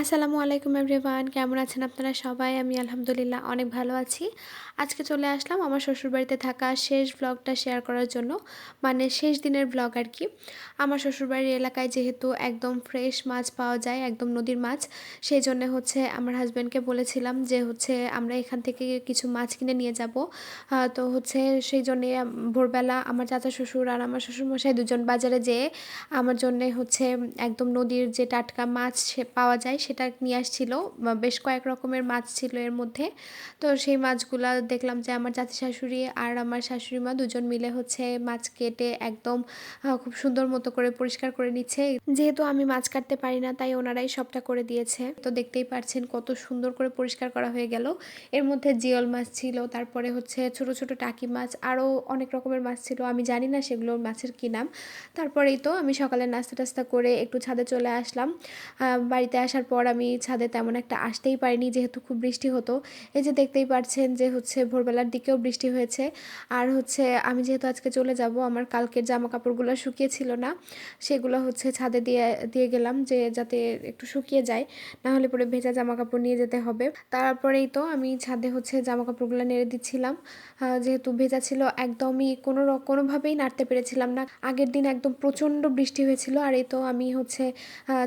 আসসালামু আলাইকুম এভরিওয়ান, কেমন আছেন আপনারা সবাই? আমি আলহামদুলিল্লাহ অনেক ভালো আছি। আজকে চলে আসলাম আমার শ্বশুরবাড়িতে থাকা শেষ ব্লগটা শেয়ার করার জন্য মানে শেষ দিনের ব্লগ আর কি। আমার শ্বশুরবাড়ির এলাকায় যেহেতু একদম ফ্রেশ মাছ পাওয়া যায়, একদম নদীর মাছ, সেই জন্য হচ্ছে আমার হাজব্যান্ডকে বলেছিলাম যে হচ্ছে আমরা এখান থেকে কিছু মাছ কিনে নিয়ে যাব। তো হচ্ছে সেই জন্যে ভোরবেলা আমার চাচা শ্বশুর আর আমার শ্বশুরমশাই দুজন বাজারে যেয়ে আমার জন্যে হচ্ছে একদম নদীর যে টাটকা মাছ পাওয়া যায় সেটা নিয়ে আসছিল বেশ কয়েক রকমের মাছ ছিল এর মধ্যে। তো সেই মাছগুলা দেখলাম যে আমার চাচি শাশুড়ি আর আমার শাশুড়ি মা দুজন মিলে হচ্ছে মাছ কেটে একদম খুব সুন্দর মতো করে পরিষ্কার করে নিচ্ছে। যেহেতু আমি মাছ কাটতে পারি না, তাই ওনারাই সবটা করে দিয়েছে। তো দেখতেই পারছেন কত সুন্দর করে পরিষ্কার করা হয়ে গেল। এর মধ্যে জিওল মাছ ছিল, তারপরে হচ্ছে ছোট ছোট টাকি মাছ আরও অনেক রকমের মাছ ছিল। আমি জানি না সেগুলোর মাছের কী নাম। তারপরেই তো আমি সকালে নাস্তা টাস্তা করে একটু ছাদে চলে আসলাম। বাড়িতে আসার পর আমি ছাদে তেমন একটা আসতেই পারিনি, যেহেতু খুব বৃষ্টি হতো। এই যে দেখতেই পারছেন যে হচ্ছে ভোরবেলার দিকেও বৃষ্টি হয়েছে। আর হচ্ছে আমি যেহেতু আজকে চলে যাব, আমার কালকের জামা কাপড়গুলো শুকিয়েছিল না, সেগুলো হচ্ছে ছাদে দিয়ে দিয়ে গেলাম যে যাতে একটু শুকিয়ে যায়, না হলে পরে ভেজা জামা কাপড় নিয়ে যেতে হবে। তারপরেই তো আমি ছাদে হচ্ছে জামা কাপড়গুলো নেড়ে দিচ্ছিলাম। যেহেতু ভেজা ছিল, একদমই কোনো কোনোভাবেই নাড়তে পেরেছিলাম না। আগের দিন একদম প্রচণ্ড বৃষ্টি হয়েছিল, আর এই তো আমি হচ্ছে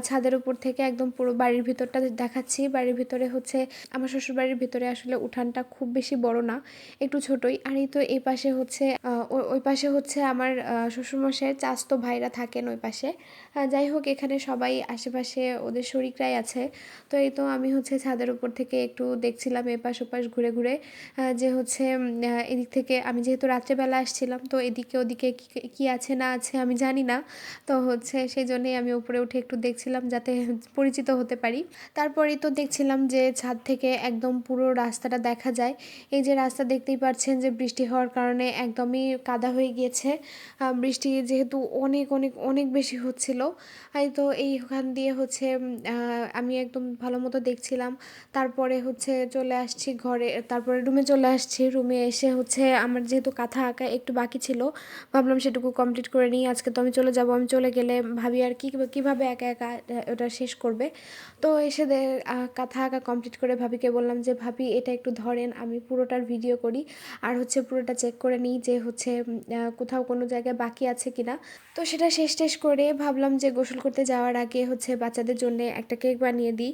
ছাদের উপর থেকে একদম পুরো বাড়ির ভিতরটা দেখাচ্ছি। বাড়ির ভিতরে হচ্ছে আমার শ্বশুর বাড়ির ভিতরে আসলে উঠানটা খুব বেশি বড় না, একটু ছোটই। আর এই তো এই পাশে হচ্ছে ওই পাশে হচ্ছে আমার শ্বশুরমশাইয়ের চাস্তো ভাইরা থাকেন ওই পাশে। যাই হোক, এখানে সবাই আশেপাশে ওদের শরিকরাই আছে। তো এই তো আমি হচ্ছে ছাদের উপর থেকে একটু দেখছিলাম এপাশ ওপাশ ঘুরে ঘুরে যে হচ্ছে এদিক থেকে আমি যেহেতু রাত্রেবেলা আসছিলাম, তো এদিকে ওদিকে কি আছে না আছে আমি জানি না। তো হচ্ছে সেই জন্যেই আমি উপরে উঠে একটু দেখছিলাম যাতে পরিচিত হতে পারি। তারপরেই তো দেখছিলাম যে ছাদ থেকে একদম পুরো রাস্তাটা দেখা যায়। এই যে রাস্তা দেখতেই পাচ্ছেন যে বৃষ্টি হওয়ার কারণে একদমই কাদা হয়ে গিয়েছে। বৃষ্টি যেহেতু অনেক অনেক অনেক বেশি হচ্ছিল। তো এইখান দিয়ে হচ্ছে আমি একদম ভালো মতো দেখছিলাম। তারপরে হচ্ছে চলে আসছি ঘরে, তারপরে রুমে চলে আসছি। রুমে এসে হচ্ছে আমার যেহেতু কাঁথা আঁকা একটু বাকি ছিল, ভাবলাম সেটুকু কমপ্লিট করে নিই। আজকে তো আমি চলে যাব, আমি চলে গেলে ভাবি আর কি, কীভাবে একা একা ওটা শেষ করবে। তো এসে কাঁথা আঁকা কমপ্লিট করে ভাবিকে বললাম যে, ভাবি, এটা একটু ধরেন, আমি পুরোটার ভিডিও করি। আর হচ্ছে পুরোটা চেক করে নিই যে, হচ্ছে কোথাও কোনো জায়গায় বাকি আছে কি না তো সেটা শেষ টেস করে ভাবলাম যে, গোসল করতে যাওয়ার আগে হচ্ছে বাচ্চাদের জন্য একটা কেক বানিয়ে দিই।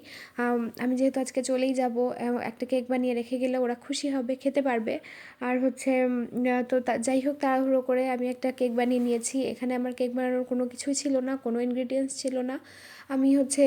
আমি যেহেতু আজকে চলেই যাব একটা কেক বানিয়ে রেখে গেলে ওরা খুশি হবে, খেতে পারবে। আর হচ্ছে তো যাই হোক, তাড়াহুড়ো করে আমি একটা কেক বানিয়ে নিয়েছি। এখানে আমার কেক বানানোর কোনো কিছুই ছিল না, কোনো ইনগ্রিডিয়েন্টস ছিল না। আমি হচ্ছে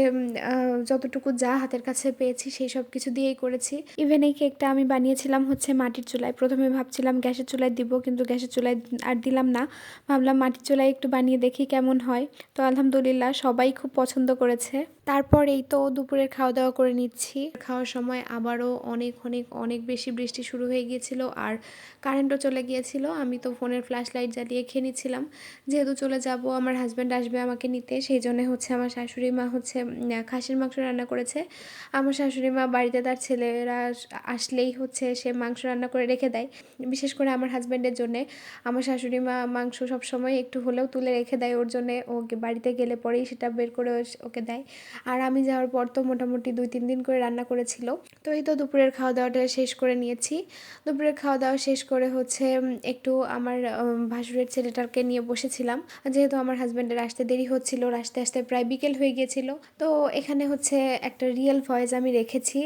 যতটুকু যা হাতের কাছে পেয়েছি সেই সব কিছু দিয়েই করেছি। ইভেন এই কেকটা আমি বানিয়েছিলাম হচ্ছে মাটির চুলায়। প্রথমে ভাবছিলাম গ্যাসের চুলায় দিব, কিন্তু গ্যাসের চুলায় আর দিলাম না। ভাবলাম মাটির চুলায় একটু বানিয়ে দেখি কেমন হয়। তো আলহামদুলিল্লাহ সবাই খুব পছন্দ করেছে। তারপর এই তো দুপুরের খাওয়া দাওয়া করে নিচ্ছি। খাওয়ার সময় আবারও অনেক অনেক অনেক বেশি বৃষ্টি শুরু হয়ে গিয়েছিল আর কারেন্টও চলে গিয়েছিল। আমি তো ফোনের ফ্ল্যাশ লাইট জ্বালিয়ে খেয়ে নিচ্ছিলাম। যেহেতু চলে যাব, আমার হাজব্যান্ড আসবে আমাকে নিতে। সেই জন্য হচ্ছে আমার শাশুড়ি মা হচ্ছে খাসির মাংস রান্না করেছে। আমার শাশুড়ি মা বাড়িতে তার ছেলেরা আসলেই হচ্ছে সে মাংস রান্না করে রেখে দেয়। বিশেষ করে আমার হাজব্যান্ডের জন্যে। আমার শাশুড়ি মা মাংস সবসময় একটু হলেও তুলে রেখে দেয় ওর জন্যে। ওকে বাড়িতে গেলে পরেই সেটা বের করে ওকে দেয়। আর আমি যাওয়ার পর তো মোটামুটি দুই তিন দিন করে রান্না করেছিল। তো এই তো দুপুরের খাওয়া দাওয়াটা শেষ করে নিয়েছি। দুপুরের খাওয়া দাওয়া শেষ করে হচ্ছে একটু আমার ভাসুরের ছেলেটাকে নিয়ে বসেছিলাম। যেহেতু আমার হাজব্যান্ডের আসতে দেরি হচ্ছিল আসতে আসতে প্রায় বিকেল হয়ে গিয়েছিল। তো এখানে হচ্ছে একটা রিয়েল ভয়েস আমি রেখেছি।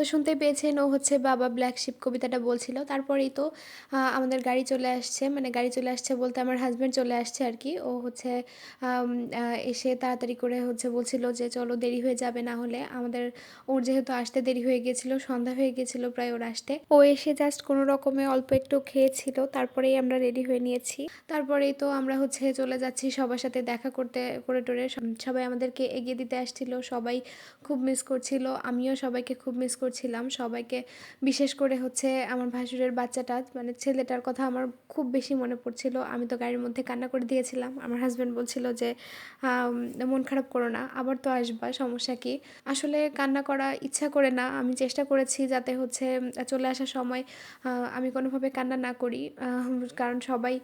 তো শুনতে পেয়েছেন, ও হচ্ছে বাবা ব্ল্যাক শিপ কবিতাটা বলছিল। তারপরেই তো আমাদের গাড়ি চলে আসছে মানে গাড়ি চলে আসছে বলতে আমার হাজব্যান্ড চলে আসছে আর কি। ও হচ্ছে এসে তাড়াতাড়ি করে হচ্ছে বলছিল যে, চলো দেরি হয়ে যাবে না হলে। আমাদের, ওর যেহেতু আসতে দেরি হয়ে গেছিল, সন্ধ্যা হয়ে গেছিল প্রায় ওর আসতে। ও এসে জাস্ট কোনো রকমে অল্প একটু খেয়েছিল, তারপরেই আমরা রেডি হয়ে নিয়েছি। তারপরেই তো আমরা হচ্ছে চলে যাচ্ছি সবার সাথে দেখা করতে, করে টোরে। সবাই আমাদেরকে এগিয়ে দিতে আসছিল, সবাই খুব মিস করছিল, আমিও সবাইকে খুব মিস করছি করছিলাম। সবাইকে বিশেষ করে হচ্ছে আমার ভাসুরের বাচ্চাটা মানে ছেলেটার কথা আমার খুব বেশি মনে পড়ছিল। আমি তো গাড়ির মধ্যে কান্না করে দিয়েছিলাম। আমার হাজব্যান্ড বলছিল যে মন খারাপ করো না, আবার তো আসবা, সমস্যা কি? আসলে কান্না করা ইচ্ছা করে না। আমি চেষ্টা করেছি যাতে হচ্ছে চলে আসার সময় আমি কোনোভাবে কান্না না করি। কারণ সবাই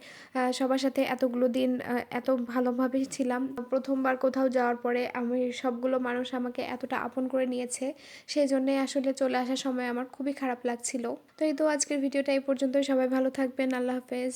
সবার সাথে এতগুলো দিন এত ভালোভাবে ছিলাম। প্রথমবার কোথাও যাওয়ার পরে আমি সবগুলো মানুষ আমাকে এতটা আপন করে নিয়েছে। সেই জন্যে আসলে চলে আসার সময় আমার খুবই খারাপ লাগছিল। তো এই তো আজকের ভিডিওটা এই পর্যন্তই। সবাই ভালো থাকবেন। আল্লাহ হাফেজ।